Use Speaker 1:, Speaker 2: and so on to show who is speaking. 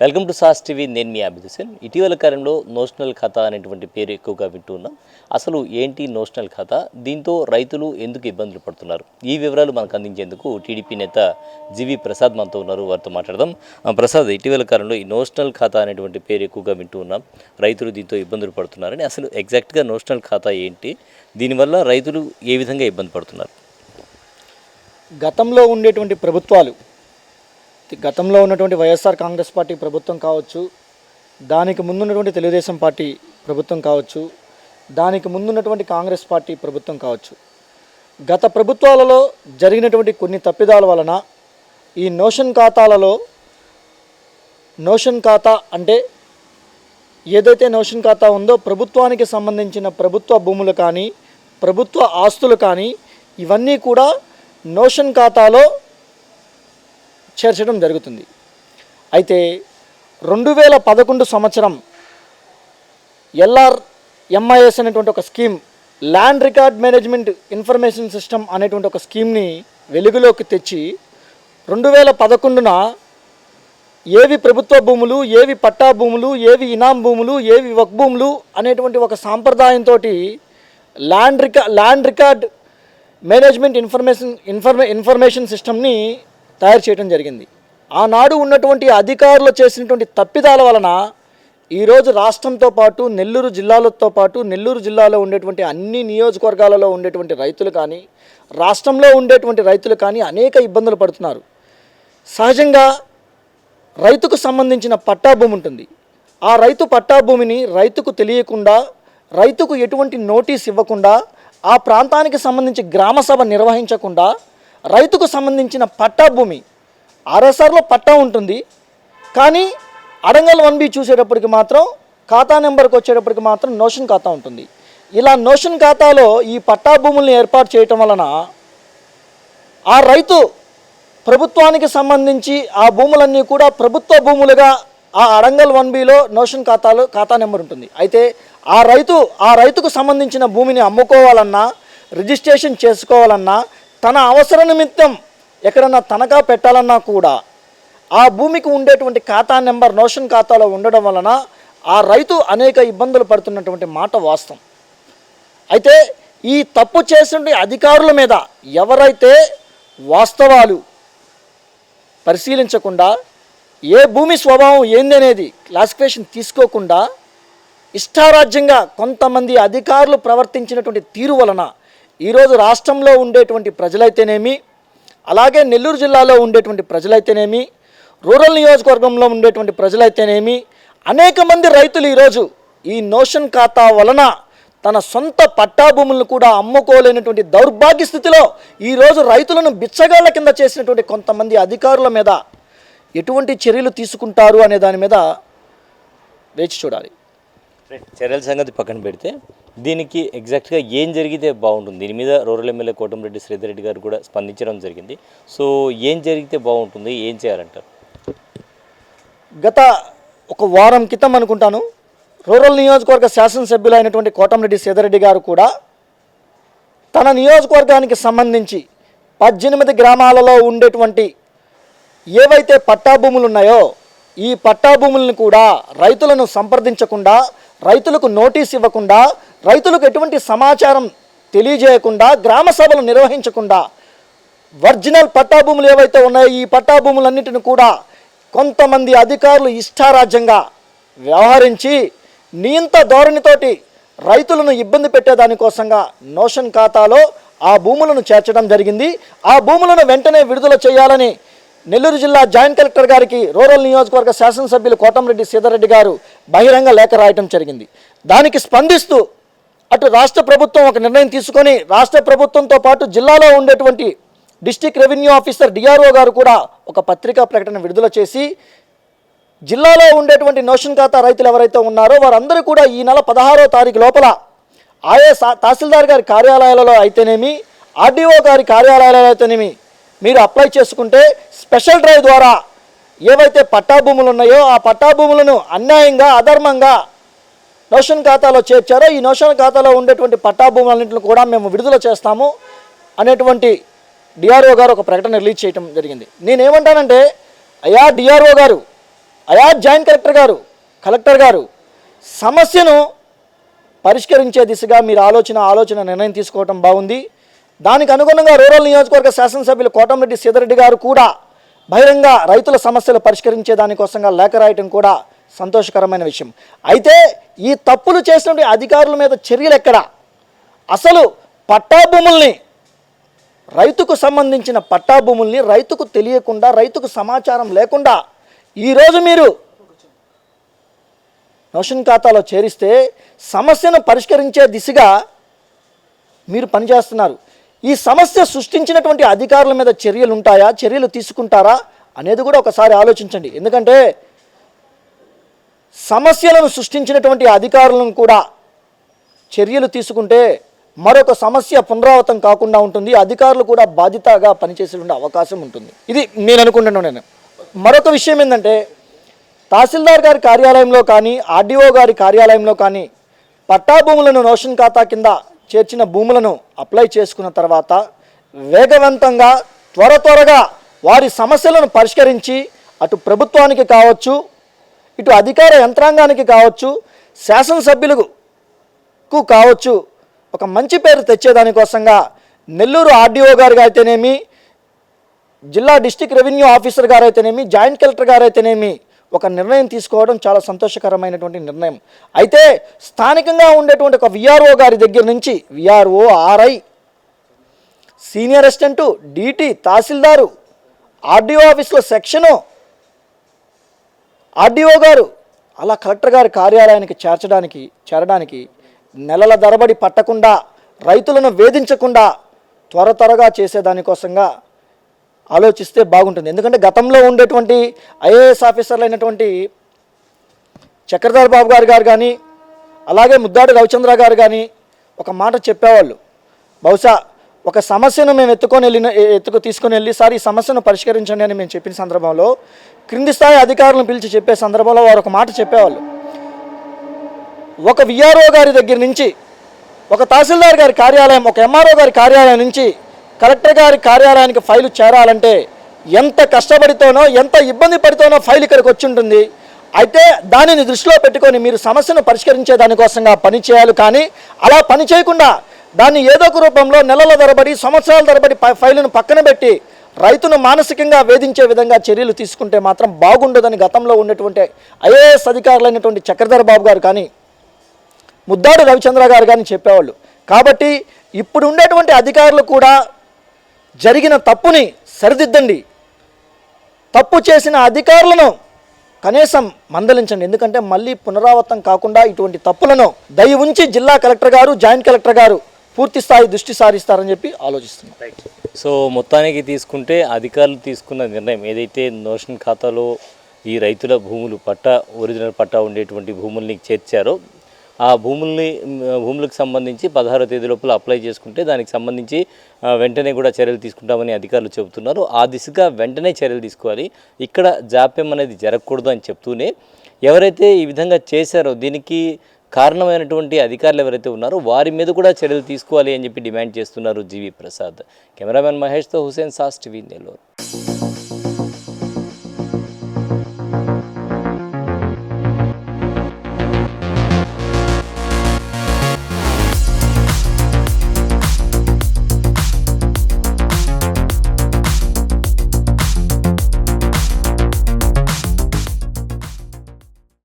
Speaker 1: Welcome to sauce TV నేను మీ అభిద్ హుసేన్ ఇటీవల కాలంలో నోషనల్ ఖాతా అనేటువంటి పేరు ఎక్కువగా వింటున్నాం అసలు ఏంటి నోషనల్ ఖాతా? దీంతో రైతులు ఎందుకు ఇబ్బందులు పడుతున్నారు? ఈ వివరాలు మనకు అందించేందుకు టీడీపీ నేత జీవి ప్రసాద్ మనతో ఉన్నారు. వారితో మాట్లాడదాం. ఆ, ప్రసాద్ ఇటీవల కాలంలో ఈ నోషనల్ ఖాతా అనేటువంటి పేరు ఎక్కువగా వింటూ ఉన్నాం. రైతులు దీంతో ఇబ్బందులు పడుతున్నారని. అసలు ఎగ్జాక్ట్గా నోషనల్ ఖాతా ఏంటి? దీనివల్ల రైతులు ఏ విధంగా ఇబ్బంది పడుతున్నారు?
Speaker 2: గతంలో ఉండేటువంటి ప్రభుత్వాలు గతంలో ఉన్నటువంటి వైఎస్ఆర్ కాంగ్రెస్ పార్టీ ప్రభుత్వం కావచ్చు దానికి ముందున్నటువంటి తెలుగుదేశం పార్టీ ప్రభుత్వం కావచ్చు దానికి ముందున్నటువంటి కాంగ్రెస్ పార్టీ ప్రభుత్వం కావచ్చు. గత ప్రభుత్వాలలో జరిగినటువంటి కొన్ని తప్పిదాల వలన ఈ నోషన్ ఖాతాలలో నోషన్ ఖాతా అంటే ఏదైతే నోషన్ ఖాతా ఉందో ప్రభుత్వానికి సంబంధించిన ప్రభుత్వ భూములు కానీ ప్రభుత్వ ఆస్తులు కానీ ఇవన్నీ కూడా నోషన్ ఖాతాలో చేర్చడం జరుగుతుంది. అయితే రెండు వేల పదకొండు సంవత్సరం ఎల్ఆర్ ఎంఐఎస్ అనేటువంటి ఒక scheme land record management information system అనేటువంటి ఒక స్కీమ్ని వెలుగులోకి తెచ్చి రెండు వేల పదకొండున ఏవి ప్రభుత్వ భూములు ఏవి పట్టా భూములు ఏవి ఇనాం భూములు ఏవి వక్ భూములు అనేటువంటి ఒక సాంప్రదాయంతో ల్యాండ్ రికా ల్యాండ్ రికార్డ్ మేనేజ్మెంట్ ఇన్ఫర్మేషన్ ఇన్ఫర్మే ఇన్ఫర్మేషన్ సిస్టమ్ని తయారు చేయడం జరిగింది. ఆనాడు ఉన్నటువంటి అధికారులు చేసినటువంటి తప్పిదాల వలన ఈరోజు రాష్ట్రంతో పాటు నెల్లూరు జిల్లాలతో పాటు నెల్లూరు జిల్లాలో ఉండేటువంటి అన్ని నియోజకవర్గాలలో ఉండేటువంటి రైతులు కానీ రాష్ట్రంలో ఉండేటువంటి రైతులు కానీ అనేక ఇబ్బందులు పడుతున్నారు. సహజంగా రైతుకు సంబంధించిన పట్టా భూమి ఉంటుంది. ఆ రైతు పట్టా భూమిని రైతుకు తెలియకుండా రైతుకు ఎటువంటి నోటీస్ ఇవ్వకుండా ఆ ప్రాంతానికి సంబంధించి గ్రామసభ నిర్వహించకుండా రైతుకు సంబంధించిన పట్టా భూమి. ఆర్ఎస్ఆర్లో పట్టా ఉంటుంది. కానీ అడంగల్ వన్ బి చూసేటప్పటికి మాత్రం ఖాతా నెంబర్కి వచ్చేటప్పటికి మాత్రం నోషన్ ఖాతా ఉంటుంది. ఇలా నోషన్ ఖాతాలో ఈ పట్టా భూముల్ని ఏర్పాటు చేయటం వలన ఆ రైతు ప్రభుత్వానికి సంబంధించి ఆ భూములన్నీ కూడా ప్రభుత్వ భూములుగా ఆ అడంగల్ వన్ బిలో నోషన్ ఖాతాలో ఖాతా నెంబర్ ఉంటుంది. అయితే ఆ రైతు ఆ రైతుకు సంబంధించిన భూమిని అమ్ముకోవాలన్నా రిజిస్ట్రేషన్ చేసుకోవాలన్నా తన అవసర నిమిత్తం ఎక్కడన్నా తనఖా పెట్టాలన్నా కూడా ఆ భూమికి ఉండేటువంటి ఖాతా నెంబర్ నోషన్ ఖాతాలో ఉండడం వలన ఆ రైతు అనేక ఇబ్బందులు పడుతున్నటువంటి మాట వాస్తవం. అయితే ఈ తప్పు చేసిన అధికారుల మీద ఎవరైతే వాస్తవాలు పరిశీలించకుండా ఏ భూమి స్వభావం ఏంది అనేది క్లాసిఫికేషన్ తీసుకోకుండా ఇష్టారాజ్యంగా కొంతమంది అధికారులు ప్రవర్తించినటువంటి తీరు వలన ఈరోజు రాష్ట్రంలో ఉండేటువంటి ప్రజలైతేనేమి అలాగే నెల్లూరు జిల్లాలో ఉండేటువంటి ప్రజలైతేనేమి రూరల్ నియోజకవర్గంలో ఉండేటువంటి ప్రజలైతేనేమి అనేక మంది రైతులు ఈరోజు ఈ నోషన్ ఖాతా వలన తన సొంత పట్టాభూములను కూడా అమ్ముకోలేనటువంటి దౌర్భాగ్య స్థితిలో ఈరోజు రైతులను బిచ్చగాళ్ళ కింద చేసినటువంటి కొంతమంది అధికారుల మీద ఎటువంటి చర్యలు తీసుకుంటారు అనే దాని మీద వేచి చూడాలి.
Speaker 1: చర్యల సంగతి పక్కన పెడితే దీనికి ఎగ్జాక్ట్గా ఏం జరిగితే బాగుంటుంది? దీని మీద రూరల్ ఎమ్మెల్యే కోటమిరెడ్డి శ్రీధర్ రెడ్డి గారు కూడా స్పందించడం జరిగింది. సో ఏం జరిగితే బాగుంటుంది? ఏం చేయాలంటారు?
Speaker 2: గత ఒక వారం క్రితం అనుకుంటాను రూరల్ నియోజకవర్గ శాసనసభ్యులైనటువంటి కోటమిరెడ్డి శ్రీధర్రెడ్డి గారు కూడా తన నియోజకవర్గానికి సంబంధించి పద్దెనిమిది గ్రామాలలో ఉండేటువంటి ఏవైతే పట్టాభూములు ఉన్నాయో ఈ పట్టా భూములను కూడా రైతులను సంప్రదించకుండా రైతులకు నోటీస్ ఇవ్వకుండా రైతులకు ఎటువంటి సమాచారం తెలియజేయకుండా గ్రామ సభలు నిర్వహించకుండా ఒరిజినల్ పట్టా భూములు ఏవైతే ఉన్నాయో ఈ పట్టా భూములన్నిటిని కూడా కొంతమంది అధికారులు ఇష్టారాజ్యంగా వ్యవహరించి నియంత ధోరణితోటి రైతులను ఇబ్బంది పెట్టేదానికోసంగా నోషన్ ఖాతాలో ఆ భూములను చేర్చడం జరిగింది. ఆ భూములను వెంటనే విడుదల చేయాలని నెల్లూరు జిల్లా జాయింట్ కలెక్టర్ గారికి రూరల్ నియోజకవర్గ శాసనసభ్యులు కోటంరెడ్డి సీతారెడ్డి గారు బహిరంగ లేఖ రాయటం జరిగింది. దానికి స్పందిస్తూ అటు రాష్ట్ర ప్రభుత్వం ఒక నిర్ణయం తీసుకొని రాష్ట్ర ప్రభుత్వంతో పాటు జిల్లాలో ఉండేటువంటి డిస్టిక్ రెవెన్యూ ఆఫీసర్ డిఆర్ఓ గారు కూడా ఒక పత్రికా ప్రకటన విడుదల చేసి జిల్లాలో ఉండేటువంటి నోషన్ ఖాతా రైతులు ఎవరైతే ఉన్నారో వారందరూ కూడా ఈ నెల పదహారో తారీఖు లోపల ఆయా తహసీల్దార్ గారి కార్యాలయాలలో అయితేనేమి ఆర్డీఓ గారి కార్యాలయాలలో అయితేనేమి మీరు అప్లై చేసుకుంటే స్పెషల్ డ్రైవ్ ద్వారా ఏవైతే పట్టాభూములు ఉన్నాయో ఆ పట్టాభూములను అన్యాయంగా అధర్మంగా నోషన్ ఖాతాలో చేర్చారో ఈ నోషన్ ఖాతాలో ఉండేటువంటి పట్టాభూములన్నింటిని కూడా మేము విడుదల చేస్తాము అనేటువంటి డిఆర్ఓ గారు ఒక ప్రకటన రిలీజ్ చేయడం జరిగింది. నేనేమంటానంటే అయా డిఆర్ఓ గారు అయా జాయింట్ కలెక్టర్ గారు కలెక్టర్ గారు సమస్యను పరిష్కరించే దిశగా మీరు ఆలోచన ఆలోచన నిర్ణయం తీసుకోవటం బాగుంది. దానికి అనుగుణంగా రూరల్ నియోజకవర్గ శాసనసభ్యులు కోటంరెడ్డి సీతారెడ్డి గారు కూడా బహిరంగ రైతుల సమస్యలు పరిష్కరించే దానికోసంగా లేఖ రాయటం కూడా సంతోషకరమైన విషయం. అయితే ఈ తప్పులు చేసినటువంటి అధికారుల మీద చర్యలు ఎక్కడ? అసలు పట్టా భూముల్ని రైతుకు సంబంధించిన పట్టా భూముల్ని రైతుకు తెలియకుండా రైతుకు సమాచారం లేకుండా ఈరోజు మీరు నోషన్ ఖాతాలో చేరిస్తే సమస్యను పరిష్కరించే దిశగా మీరు పనిచేస్తున్నారు. ఈ సమస్య సృష్టించినటువంటి అధికారుల మీద చర్యలు ఉంటాయా? చర్యలు తీసుకుంటారా? అనేది కూడా ఒకసారి ఆలోచించండి. ఎందుకంటే సమస్యలను సృష్టించినటువంటి అధికారులను కూడా చర్యలు తీసుకుంటే మరొక సమస్య పునరావృతం కాకుండా ఉంటుంది. అధికారులు కూడా బాధ్యతగా పనిచేసే ఉండే అవకాశం ఉంటుంది. ఇది నేను అనుకుంటున్నాను నేను. మరొక విషయం ఏంటంటే తహసీల్దార్ గారి కార్యాలయంలో కానీ ఆర్డీఓ గారి కార్యాలయంలో కానీ పట్టాభూములను రోషన్ నోషన్ ఖాతా కింద చేర్చిన భూములను అప్లై చేసుకున్న తర్వాత వేగవంతంగా త్వర త్వరగా వారి సమస్యలను పరిష్కరించి అటు ప్రభుత్వానికి కావచ్చు ఇటు అధికార యంత్రాంగానికి కావచ్చు శాసనసభ్యులకు కావచ్చు ఒక మంచి పేరు తెచ్చేదానికోసంగా నెల్లూరు ఆర్డీఓ గారు అయితేనేమి జిల్లా డిస్టిక్ రెవెన్యూ ఆఫీసర్ గారు అయితేనేమి జాయింట్ కలెక్టర్ గారు అయితేనేమి ఒక నిర్ణయం తీసుకోవడం చాలా సంతోషకరమైనటువంటి నిర్ణయం. అయితే స్థానికంగా ఉండేటువంటి ఒక విఆర్ఓ గారి దగ్గర నుంచి VRO RI senior assistant DT tahsildar RDO ఆఫీస్లో సెక్షను ఆర్డీఓ గారు అలా కలెక్టర్ గారి కార్యాలయానికి చేర్చడానికి చేరడానికి నెలల ధరబడి పట్టకుండా రైతులను వేధించకుండా త్వర త్వరగా చేసేదానికోసంగా ఆలోచిస్తే బాగుంటుంది. ఎందుకంటే గతంలో ఉండేటువంటి ఐఏఎస్ ఆఫీసర్లు అయినటువంటి చక్రధర్ బాబు గారు గారు కానీ అలాగే ముద్దాడి రవిచంద్ర గారు కానీ ఒక మాట చెప్పేవాళ్ళు. బహుశా ఒక సమస్యను మేము ఎత్తుకొని వెళ్ళిన ఎత్తుకు తీసుకొని వెళ్ళి సార్ ఈ సమస్యను పరిష్కరించండి అని మేము చెప్పిన సందర్భంలో క్రింది స్థాయి అధికారులను పిలిచి చెప్పే సందర్భంలో వారు ఒక మాట చెప్పేవాళ్ళు. ఒక విఆర్ఓ గారి దగ్గర నుంచి ఒక తహసీల్దార్ గారి కార్యాలయం ఒక ఎంఆర్ఓ గారి కార్యాలయం నుంచి కలెక్టర్ గారి కార్యాలయానికి ఫైలు చేరాలంటే ఎంత కష్టపడితోనో ఎంత ఇబ్బంది పడితేనో ఫైల్ ఇక్కడికి వచ్చి ఉంటుంది. అయితే దానిని దృష్టిలో పెట్టుకొని మీరు సమస్యను పరిష్కరించే దానికోసంగా పని చేయాలి. కానీ అలా పని చేయకుండా దాన్ని ఏదో ఒక రూపంలో నెలల తరబడి సంవత్సరాల తరబడి ఫైలును పక్కన పెట్టి రైతును మానసికంగా వేధించే విధంగా చర్యలు తీసుకుంటే మాత్రం బాగుండదని గతంలో ఉన్నటువంటి ఐఏఎస్ అధికారులైనటువంటి చక్రధర్ బాబు గారు కానీ ముద్దాడు రవిచంద్ర గారు కానీ చెప్పేవాళ్ళు. కాబట్టి ఇప్పుడు ఉండేటువంటి అధికారులు కూడా జరిగిన తప్పుని సరిదిద్దండి. తప్పు చేసిన అధికారులను కనీసం మందలించండి. ఎందుకంటే మళ్ళీ పునరావృతం కాకుండా ఇటువంటి తప్పులను దయ ఉంచి జిల్లా కలెక్టర్ గారు జాయింట్ కలెక్టర్ గారు పూర్తి స్థాయి దృష్టి సారిస్తారని చెప్పి ఆలోచిస్తున్నాం.
Speaker 1: సో మొత్తానికి తీసుకుంటే అధికారులు తీసుకున్న నిర్ణయం ఏదైతే నోషన్ ఖాతాలో ఈ రైతుల భూములు పట్టా ఒరిజినల్ పట్టా ఉండేటువంటి భూముల్ని చేర్చారో ఆ భూముల్ని భూములకు సంబంధించి పదహారో తేదీ లోపల అప్లై చేసుకుంటే దానికి సంబంధించి వెంటనే కూడా చర్యలు తీసుకుంటామని అధికారులు చెబుతున్నారు. ఆ దిశగా వెంటనే చర్యలు తీసుకోవాలి. ఇక్కడ జాప్యం అనేది జరగకూడదు అని చెప్తూనే ఎవరైతే ఈ విధంగా చేశారో దీనికి కారణమైనటువంటి అధికారులు ఎవరైతే ఉన్నారో వారి మీద కూడా చర్యలు తీసుకోవాలి అని చెప్పి డిమాండ్ చేస్తున్నారు జీవి ప్రసాద్. కెమెరామెన్ మహేష్తో హుసేన్ సాస్ టీవీ నెల్లూరు.